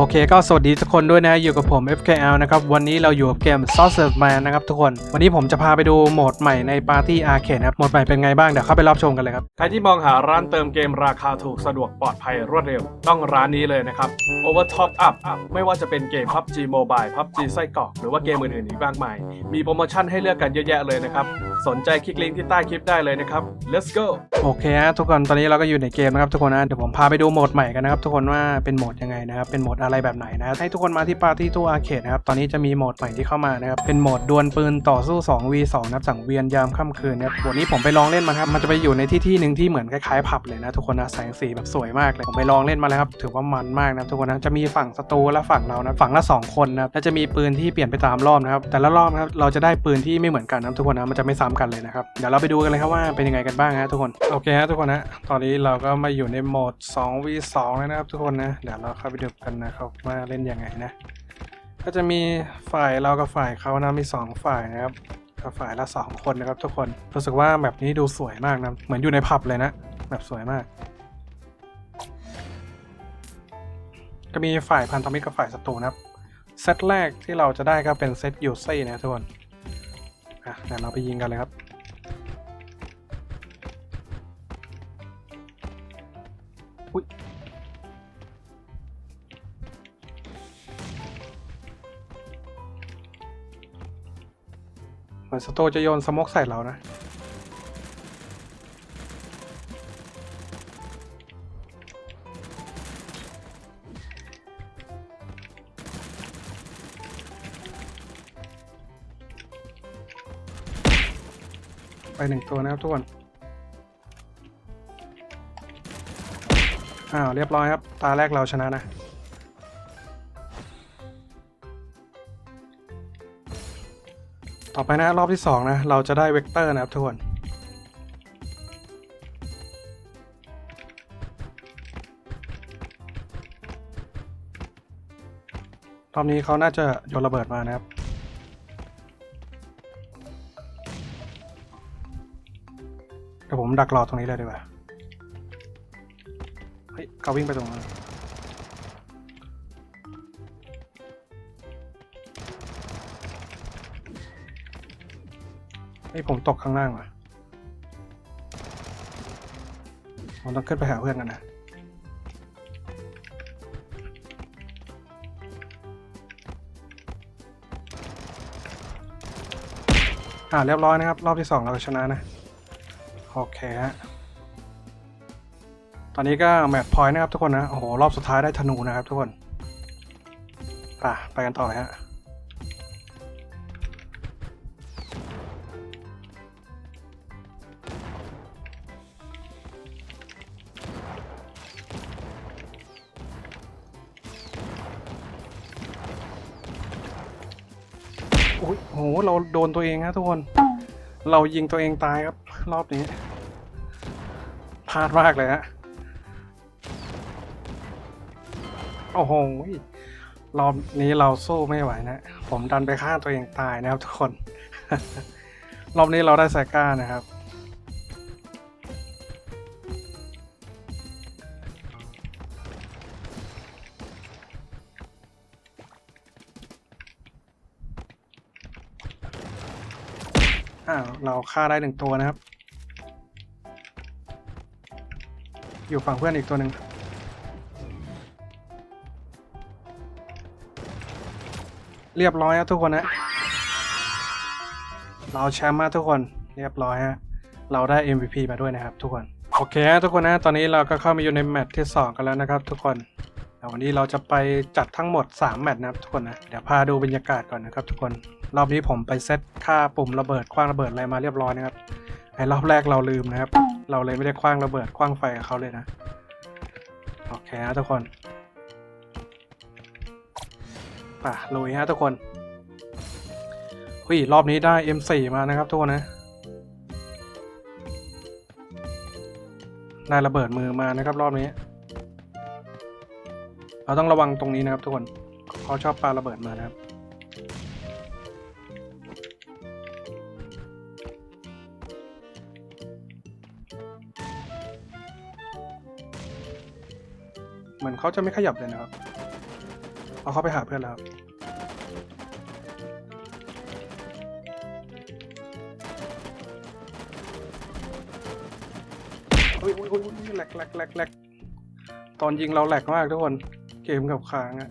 โอเคก็สวัสดีทุกคนด้วยนะอยู่กับผม FKL นะครับวันนี้เราอยู่กับเกม Sausage Man นะครับทุกคน วันนี้ผมจะพาไปดูโหมดใหม่ใน Party Arcade นะครับโหมดใหม่เป็นไงบ้าง เดี๋ยวเข้าไปรับชมกันเลยครับ ใครที่มองหาร้านเติมเกมราคาถูกสะดวกปลอดภัยรวดเร็ว ต้องร้านนี้เลยนะครับ Over Top Up ไม่ว่าจะเป็นเกม PUBG Mobile PUBG ไส้กรอกหรือว่าเกมอื่นๆอีกมากมาย มีโปรโมชั่นให้เลือกกันเยอะแยะเลยนะครับ สนใจคลิกลิงก์ที่ใต้คลิปได้เลยนะครับ let's go โอเคฮะทุกคนตอนนี้เราก็อยู่ในเกมนะครับทุกคนนะเดี๋ยวผมพาไปดูโหมดใหม่กันนะครับทุกคนว่าเป็นโหมดยังไงนะครับเป็นโหมดอะไรแบบไหนนะให้ทุกคนมาที่ปาร์ตี้ตู้อาร์เคดนะครับตอนนี้จะมีโหมดใหม่ที่เข้ามานะครับเป็นโหมดดวลปืนต่อสู้ 2v2 นะครับสังเวียนยามค่ำคืนนะครับวันนี้ผมไปลองเล่นมาครับมันจะไปอยู่ในที่ที่หนึ่งที่เหมือนคล้ายๆผับเลยนะทุกคนนะแสงสีแบบสวยมากเลยผมไปลองเล่นมาแล้วครับถือว่ามันมากนะทุกคนนะจะมีฝั่งศัตรูและฝั่งเรานะฝั่งละสองคนนะและจะมีปืนที่เปลี่ยนไปตามรอบนะครับแต่ละรอบนะครับเราจะได้ปืนที่ไม่เหมือนกันนะทุกคนนะมันจะไม่ซ้ำกันเลยนะครับ เดี๋ยวเราไปดูกันเลยครับว่าเป็นยังไงกันบ้างฮะทุกคน โอเคฮะทุกคนนะตอนนี้เราก็มาอยู่ในโหมด 2v2 แล้วนะครับทุกคนนะ เดี๋ยวเราเข้าไปดูกันนะครับว่าเล่นยังไงนะ ก็จะมีฝ่ายเรากับฝ่ายเขานะมีสองฝ่ายนะครับกับฝ่ายละสองคนนะครับทุกคน รู้สึกว่าแบบนี้ดูสวยมากนะ เหมือนอยู่ในผับเลยนะ แบบสวยมาก ก็มีฝ่ายพันธมิตรกับฝ่ายศัตรูนะครับ เซตแรกที่เราจะได้ก็เป็นเซตยูซี่นะทุกคน อะเดี๋ยวเราไปยิงกันเลยครับ อุ้ยเหมือนสโตจะโยนสโมกใส่เรานะ ไปหนึ่งตัวนะครับทุกคน อ้าวเรียบร้อยครับ ตาแรกเราชนะนะ ต่อไปนะรอบที่2นะ เราจะได้เวกเตอร์นะครับทุกคนรอบนี้เขาน่าจะโยนระเบิดมานะครับ ดี๋ยวผมดักรอตรงนี้เลยดีกว่าเฮ้ยเขาวิ่งไปตรงนั้นไอ้ยผมตกข้างล่างว่ะผมต้องขึ้นไปหาเพื่อนกันนะอ่าเรียบร้อยนะครับ รอบที่สองเราชนะนะ โอเคฮะ ตอนนี้ก็แมตช์พอยต์นะครับทุกคนนะ โอ้โห รอบสุดท้ายได้ธนูนะครับทุกคนป่ะไปกันต่อเลยฮะ โอ้ยโห เราโดนตัวเองครับทุกคน เรายิงตัวเองตายครับ รอบนี้พลาดมากเลยฮะ โอ้โห รอบนี้เราสู้ไม่ไหวนะ ผมดันไปฆ่าตัวเองตายนะครับทุกคน รอบนี้เราได้ไซก้านะครับอ้าวเราฆ่าได้หนึ่งตัวนะครับ อยู่ฝั่งเพื่อนอีกตัวหนึ่งเรียบร้อยครับทุกคนนะ เราแชมป์มาทุกคนเรียบร้อยฮะ เราได้ MVP มาด้วยนะครับ ทุกคน โอเคทุกคนนะ ตอนนี้เราก็เข้ามาอยู่ในแมตช์ที่ 2 กันแล้วนะครับ ทุกคนแต่วันนี้เราจะไปจัดทั้งหมด 3 แมตช์นะครับทุกคนนะ เดี๋ยวพาดูบรรยากาศก่อนนะครับ ทุกคน รอบนี้ผมไปเซตค่าปุ่มระเบิดคว้างระเบิดอะไรมาเรียบร้อยนะครับ อ้รอบแรกเราลืมนะครับ เราเลยไม่ได้คว้างระเบิดคว้างไฟกับเขาเลยนะ โอเคฮะทุกคนป่ะลุยฮะทุกคนหุยรอบนี้ได้ M4 มานะครับทุกคนนะ ได้ระเบิดมือมานะครับรอบนี้ เราต้องระวังตรงนี้นะครับทุกคนเขาชอบปาระเบิดมานะครับ เหมือนเขาจะไม่ขยับเลยนะครับ เอาเขาไปหาเพื่อนแล้วอุ้ยอุ้ยอุ้ยอุ้ยแหลกแหลกแหลกแหลกตอนยิงเราแหลกมากทุกคน เกมกับค้างอะ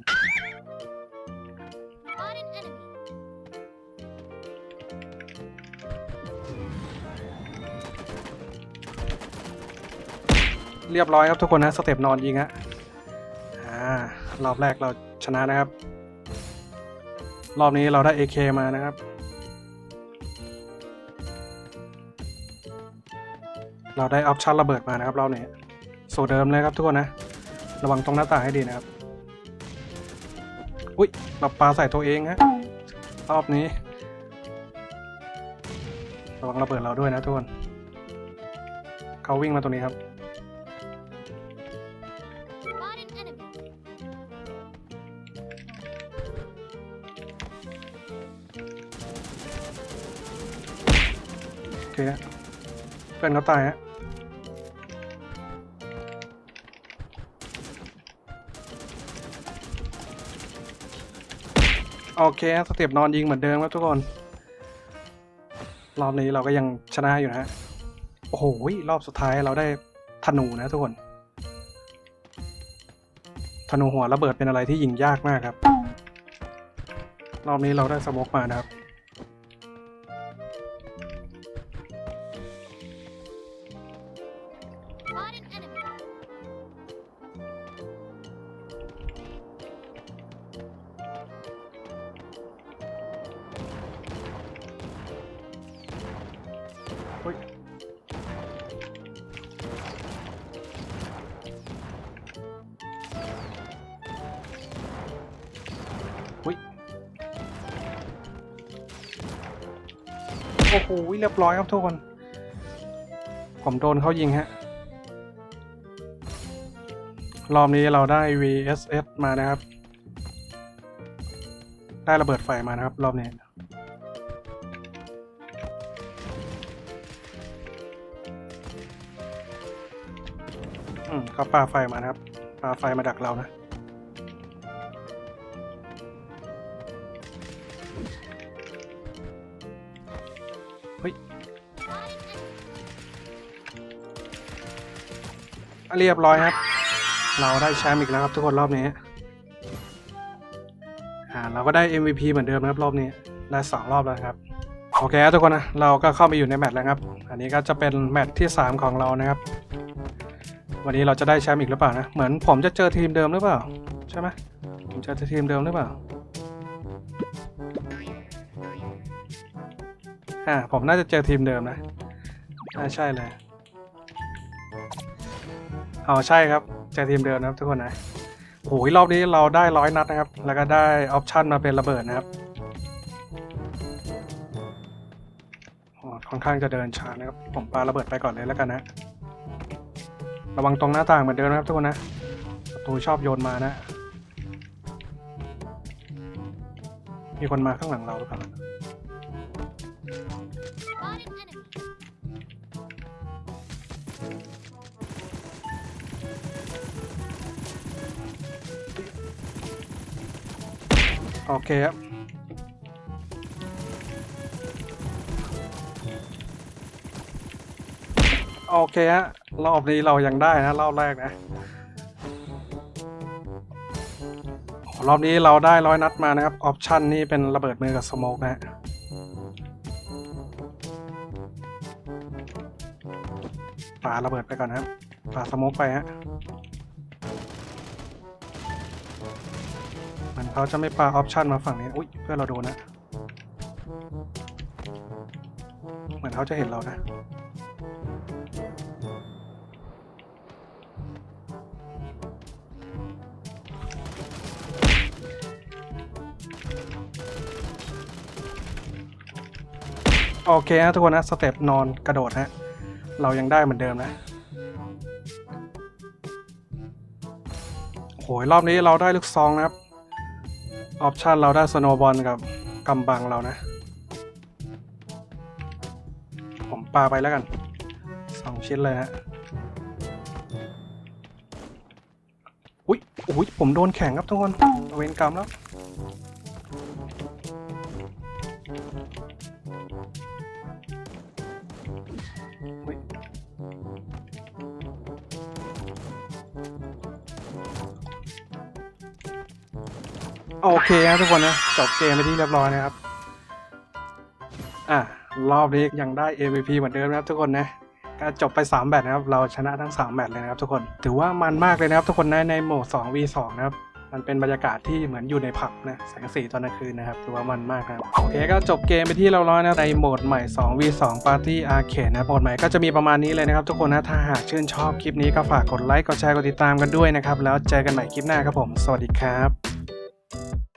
เรียบร้อยครับทุกคนนะสเต็ปนอนยิงฮะ รอบแรกเราชนะนะครับ รอบนี้เราได้ AK มานะครับ เราได้ออปชั่นระเบิดมานะครับรอบนี้สูตรเดิมเลยครับทุกคนนะ ระวังตรงหน้าต่างให้ดีนะครับ อุ้ยเราปาใส่ตัวเองฮะรอบนี้ ระวังระเบิดเราด้วยนะทุกคนเขาวิ่งมาตรงนี้ครับ ฮะเพื่อนเขาตายฮะโอเคฮะสเต็ปนอนยิงเหมือนเดิมครับทุกคน รอบนี้เราก็ยังชนะอยู่นะฮะ โอ้โห รอบสุดท้ายเราได้ธนูนะทุกคน ธนูหัวระเบิดเป็นอะไรที่ยิงยากมากครับ รอบนี้เราได้สโมกมานะครับ โอ้โหเรียบร้อยครับทุกคน ผมโดนเขายิงฮะ รอบนี้เราได้ VSS มานะครับ ได้ระเบิดไฟมานะครับ รอบนี้อืมเขาปาไฟมานะครับปาไฟมาดักเรานะ เรียบร้อยครับ เราได้แชมป์อีกแล้วครับทุกคนรอบนี้อ่าเราก็ได้ MVP เหมือนเดิมนะครับรอบนี้ได้สองรอบแล้วครับโอเคครับทุกคนนะเราก็เข้ามาอยู่ในแมตช์แล้วครับ อันนี้ก็จะเป็นแมตช์ที่ 3 ของเรานะครับ วันนี้เราจะได้แชมป์อีกหรือเปล่านะ เหมือนผมจะเจอทีมเดิมหรือเปล่า ใช่ไหมผมจะเจอทีมเดิมหรือเปล่าอ่าผมน่าจะเจอทีมเดิมนะน่าใช่เลย อ๋อใช่ครับเจอทีมเดิมนะครับทุกคนนะโอ้ยรอบนี้เราได้ร้อยนัดนะครับ แล้วก็ได้ออปชันมาเป็นระเบิดนะครับค่อนข้างจะเดินช้านะครับ ผมปาระเบิดไปก่อนเลยแล้วกันนะ ระวังตรงหน้าต่างเหมือนเดิมนะครับทุกคนนะประตูชอบโยนมานะ มีคนมาข้างหลังเราหรือเปล่า โอเคครับโอเคฮะรอบนี้เรายังได้นะรอบแรกนะรอบนี้เราได้ร้อยนัดมานะครับออปชันนี่เป็นระเบิดมือกับสโมกนะฮะปาระเบิดไปก่อนนะครับปาสโมกไปฮะ เขาจะไม่ปาออปชันมาฝั่งนี้ อุ้ยเพื่อนเราโดนนะ เหมือนเขาจะเห็นเรานะ โอเคฮะทุกคนนะ สเต็ปนอนกระโดดฮะเรายังได้เหมือนเดิมนะโอ้ยรอบนี้เราได้ลูกซองนะครับ ออปชันเราได้สโนบอลกับกำบังเรานะ ผมปาไปแล้วกันสองชิ้นเลยฮะอุ้ยอุ้ยผมโดนแข่งครับทุกคนเวนกรรมแล้ว โอเคครับทุกคนนะจบเกมไปที่เรียบร้อยนะครับ อะรอบนี้ยังได้ MVP เหมือนเดิมนะครับทุกคนนะก็จบไป 3แมตนะครับ เราชนะทั้ง 3แมตเลยนะครับทุกคน ถือว่ามันมากเลยนะครับทุกคนนะในโหมด 2v2 นะครับ มันเป็นบรรยากาศที่เหมือนอยู่ในผับนะ แสงสีตอนกลางคืนนะครับ ถือว่ามันมากนะครับ โอเคก็จบเกมไปที่เราร้อยนะในโหมดใหม่ 2v2 Party Arcade นะโหมดใหม่ก็จะมีประมาณนี้เลยนะครับทุกคนนะ ถ้าหากชื่นชอบคลิปนี้ก็ฝากกดไลค์ กดแชร์ กดติดตามกันด้วยนะครับ แล้วเจอกันใหม่คลิปหน้าครับผม สวัสดีครับ you